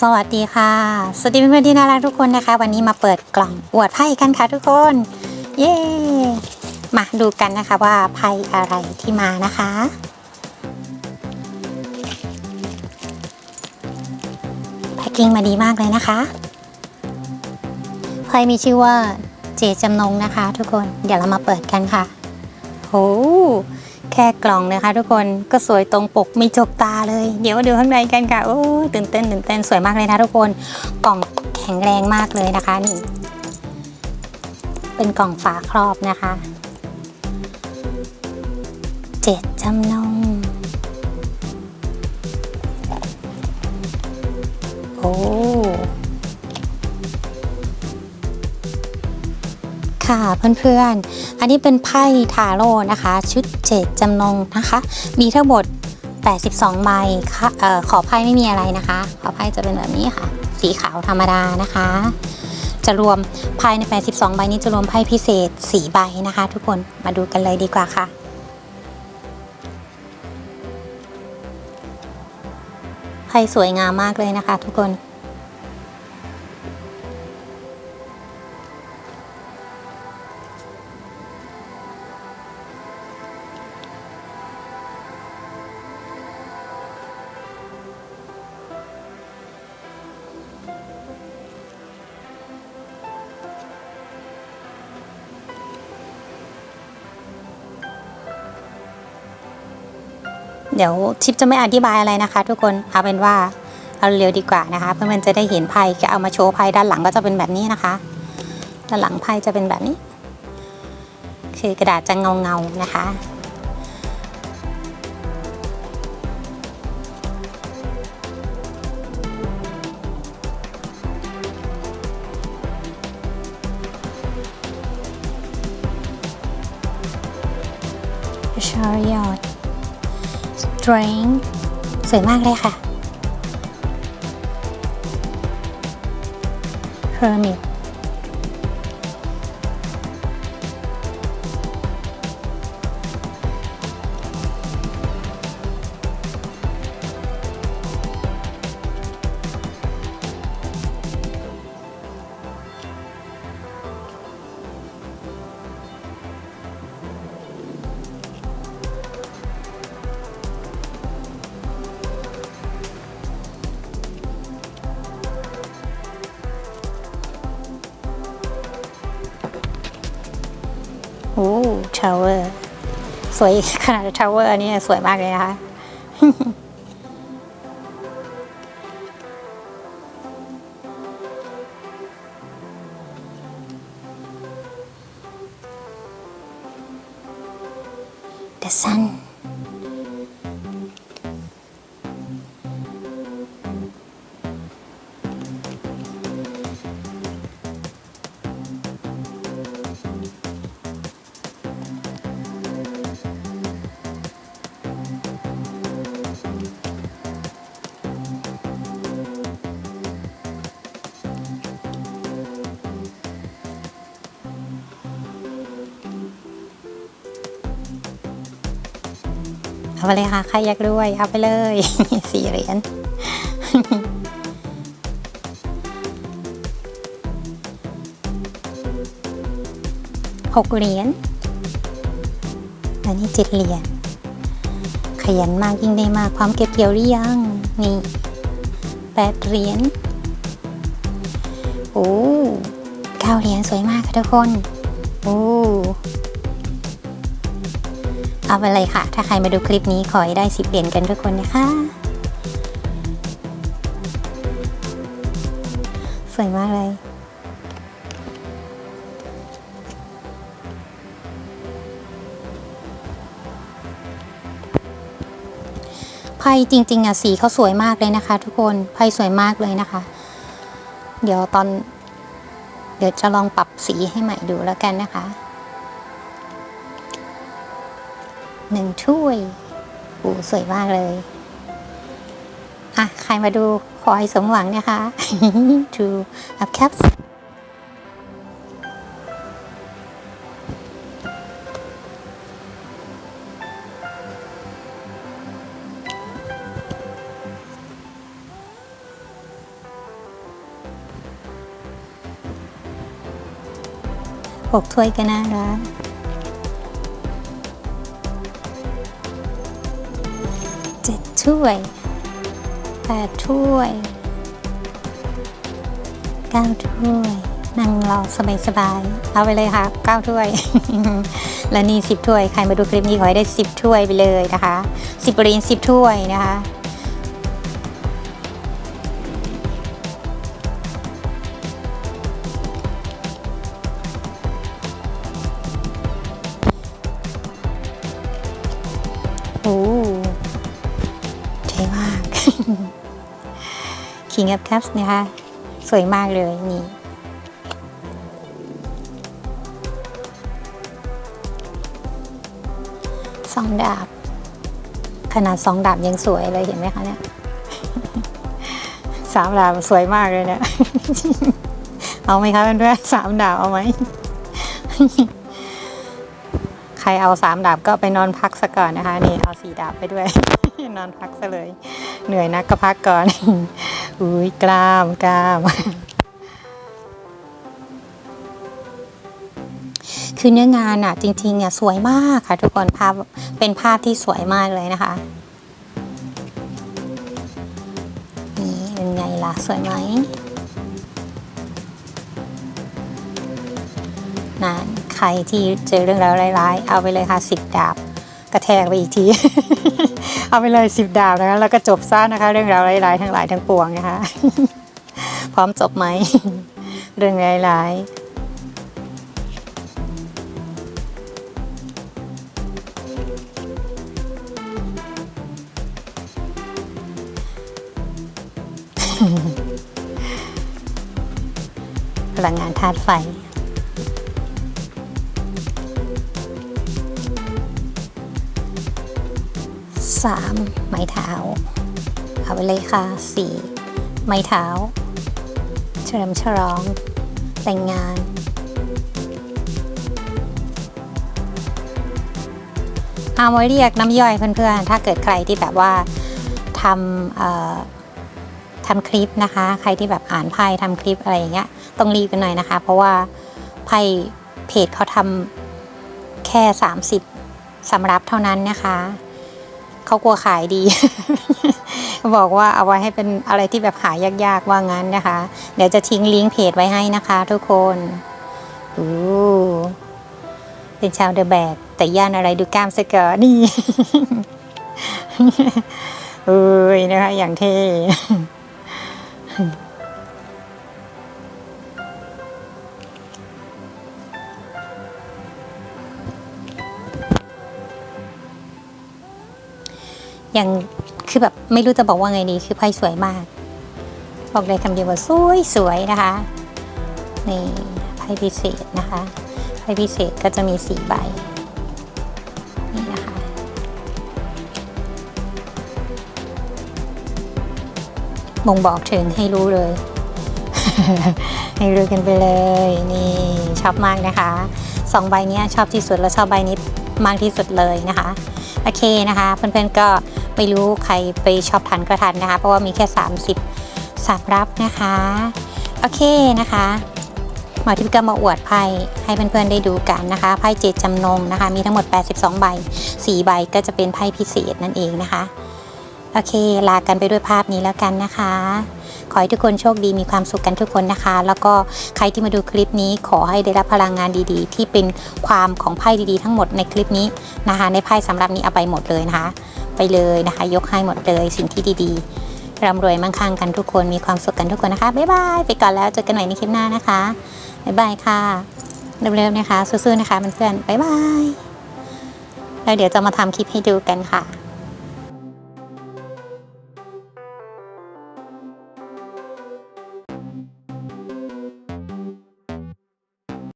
สวัสดีค่ะ สวัสดีเพื่อนๆที่น่ารักทุกคนนะคะ วันนี้มาเปิดกล่องอวดไพ่กันค่ะทุกคน เย้มาดูกันนะคะว่าไพ่อะไรที่มานะคะ แพ็กกิ้งมาดีมากเลยนะคะไพ่มีชื่อว่าเจจำนงนะคะ ทุกคนเดี๋ยวเรามาเปิดกันค่ะโอ้ แค่กล่องนะคะทุกคนก็สวยตรงปกมีจกตาเลย เดี๋ยวดูข้างในกันค่ะโอ้ตื่นเต้นตื่นเต้นสวยมากเลยนะทุกคนกล่องแข็งแรงมากเลยนะคะนี่ เป็นกล่องฝาครอบนะคะเจ็ดจำนงโอ้ ค่ะเพื่อนๆ อันนี้เป็นไพ่ทาโร่นะคะ ชุดเจ็ดจำนงนะคะ มีทั้งหมด 82 ใบค่ะออขอไพ่ไม่มีอะไรนะคะ ขอไพ่จะเป็นแบบนี้ค่ะ สีขาวธรรมดานะคะ จะรวมภายใน 82 ใบนี้จะรวมไพ่พิเศษ 4 ใบนะคะ ทุกคนมาดูกันเลยดีกว่าค่ะไพ่สวยงามมากเลยนะคะ ทุกคน เดี๋ยวชิปจะไม่อธิบายอะไรนะคะ ทุกคนเอาเป็นว่าเอาเร็วดีกว่านะคะ เพื่อนๆจะได้เห็นไพ่จะเอามาโชว์ไพ่ด้านหลังก็จะเป็นแบบนี้นะคะ ด้านหลังไพ่จะเป็นแบบนี้ คือกระดาษจะเงาเงาๆนะคะชาริอต drink สวยมากเลยค่ะ hermit ทาวเวอร์สวยขนาดทาวเวอร์นี่สวยมากเลยนะคะ The sun เอาไปเลยค่ะ ใครอยากด้วย เอาไปเลยสี่เหรียญหกเหรียญอันนี้เจ็ดเหรียญขยันมากยิ่งได้มากพร้อมเก็บเกี่ยวหรือยังนี่แปดเหรียญโอ้เก้าเหรียญสวยมากค่ะทุกคน โอ้ เอาไปเลยค่ะ ถ้าใครมาดูคลิปนี้ขอให้ได้สิบเหรียญกันทุกคนนะคะ สวยมากเลยไพ่จริง ๆอะสีเขาสวยมากเลยนะคะ ทุกคนไพ่สวยมากเลยนะคะ เดี๋ยวตอน เดี๋ยวจะลองปรับสีให้ใหม่ดูแล้วกันนะคะ หนึ่งถ้วยโอ้สวยมากเลยอะใครมาดูขอให้สมหวังนะคะ to up caps 6ถ้วยก็น่ารัก ถ้วยแปดถ้วยเก้าถ้วย นั่งรอสบายๆเอาไปเลยค่ะเก้าถ้วย และนี่สิบถ้วย ใครมาดูคลิปนี้ขอให้ได้สิบถ้วยไปเลยนะคะสิบเหรียญสิบถ้วยนะคะโอ้ King of Cups นะคะ สวยมากเลยนี่สองดาบ ขนาดสองดาบยังสวยเลยเห็นไหมคะเนี่ยสามดาบสวยมากเลยเนี่ยเอาไหมคะเพื่อนๆสามดาบเอาไหมใครเอาสามดาบก็ไปนอนพักซะก่อนนะคะ นี่เอาสี่ดาบไปด้วย นอนพักซะเลย เหนื่อยนักก็พักก่อน อุ้ยกล้ามกล้าม คือเนื้องานอะจริงๆอะสวยมากค่ะ ทุกคนภาพเป็นภาพที่สวยมากเลยนะคะ นี่เป็นไงล่ะ สวยไหมนั่นใครที่เจอเรื่องราวร้ายๆ เอาไปเลยค่ะสิบดาบ ระแทกไปอีกที เอาไปเลยสิบดาบนะคะ แล้วก็จบซะนะคะ เรื่องราวร้ายๆทั้งหลายทั้งปวงนะคะ พร้อมจบไหม เรื่องร้ายๆพลังงานธาตุไฟ สามไม้เท้า เอาไปเลยค่ะสี่ไม้เท้า เฉลิมฉลอง แต่งงาน เอาไว้เรียกน้ำย่อยเพื่อนๆ ถ้าเกิดใครที่แบบว่าทำทำคลิปนะคะ ใครที่แบบอ่านไพ่ทำคลิปอะไรอย่างเงี้ย ต้องรีบกันหน่อยนะคะ เพราะว่าไพ่เพจเขาทำแค่ 30สำรับเท่านั้นนะคะ เขากลัวขายดี บอกว่าเอาไว้ให้เป็นอะไรที่แบบหายากๆว่างั้นนะคะ เดี๋ยวจะทิ้งลิงก์เพจไว้ให้นะคะ ทุกคนอู้เป็นชาวเดอะแบกแต่ย่านอะไรดูกล้ามสเกอร์นี่เอ้ยนะคะอย่างเท่ ย่างคือแบบไม่รู้จะบอกว่าไงดีคือไพ่สวยมาก บอกเลยคำเดียวว่าสวยสวยนะคะนี่ไพ่พิเศษนะคะไพ่พิเศษก็จะมีสี่ใบนี่นะคะบ่งบอกถึงให้รู้เลย ให้รู้กันไปเลยนี่ชอบมากนะคะสองใบนี้ชอบที่สุดแล้วชอบใบนี้มากที่สุดเลยนะคะ โอเคนะคะเพื่อนๆก็ ไม่รู้ใครไปชอบทันก็ทันนะคะ เพราะว่ามีแค่ 30สับรับนะคะ โอเคนะคะหมอทิพย์ก็มาอวดไพ่ให้เพื่อนๆได้ดูกันนะคะไพ่เจ็ดจำนงนะคะ มีทั้งหมด 82 ใบ 4 ใบก็จะเป็นไพ่พิเศษนั่นเองนะคะ โอเค ลากันไปด้วยภาพนี้แล้วกันนะคะ ขอให้ทุกคนโชคดีมีความสุขกันทุกคนนะคะ แล้วก็ใครที่มาดูคลิปนี้ขอให้ได้รับพลังงานดีๆ ที่เป็นความของไพ่ดีๆ ทั้งหมดในคลิปนี้นะคะ ในไพ่สำหรับนี้เอาไปหมดเลยนะคะ ไปเลยนะคะ ยกให้หมดเลยสิ่งที่ดีๆร่ำรวยมั่งคั่งกันทุกคนมีความสุขกันทุกคนนะคะบ๊ายบายไปก่อนแล้วเจอกันใหม่ในคลิปหน้านะคะบ๊ายบายค่ะเร็วๆนะคะสู้ๆนะคะเพื่อนๆบ๊ายบายแล้วเดี๋ยวจะมาทำคลิปให้ดูกันค่ะ